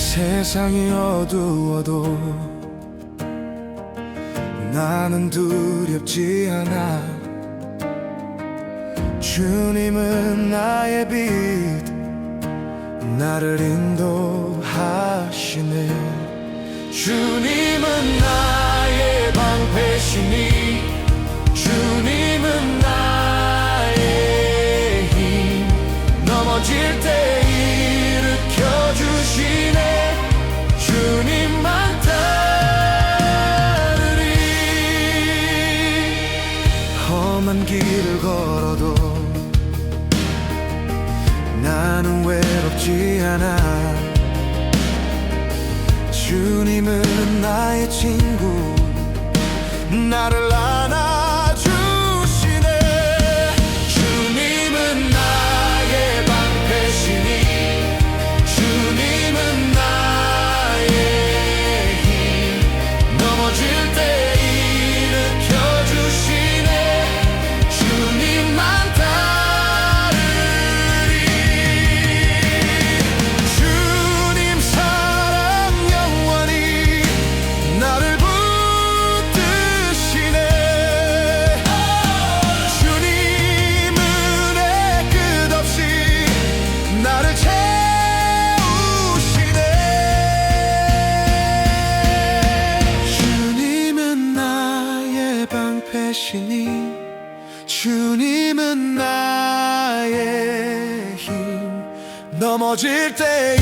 세상이 어두워도 나는 두렵지 않아. 주님은 나의 빛 나를 인도하시네. 주님은 나 길을 걸어도 나는 외롭지 않아. 주님은 나의 친 채우시네. 주님은 나의 힘 넘어질 때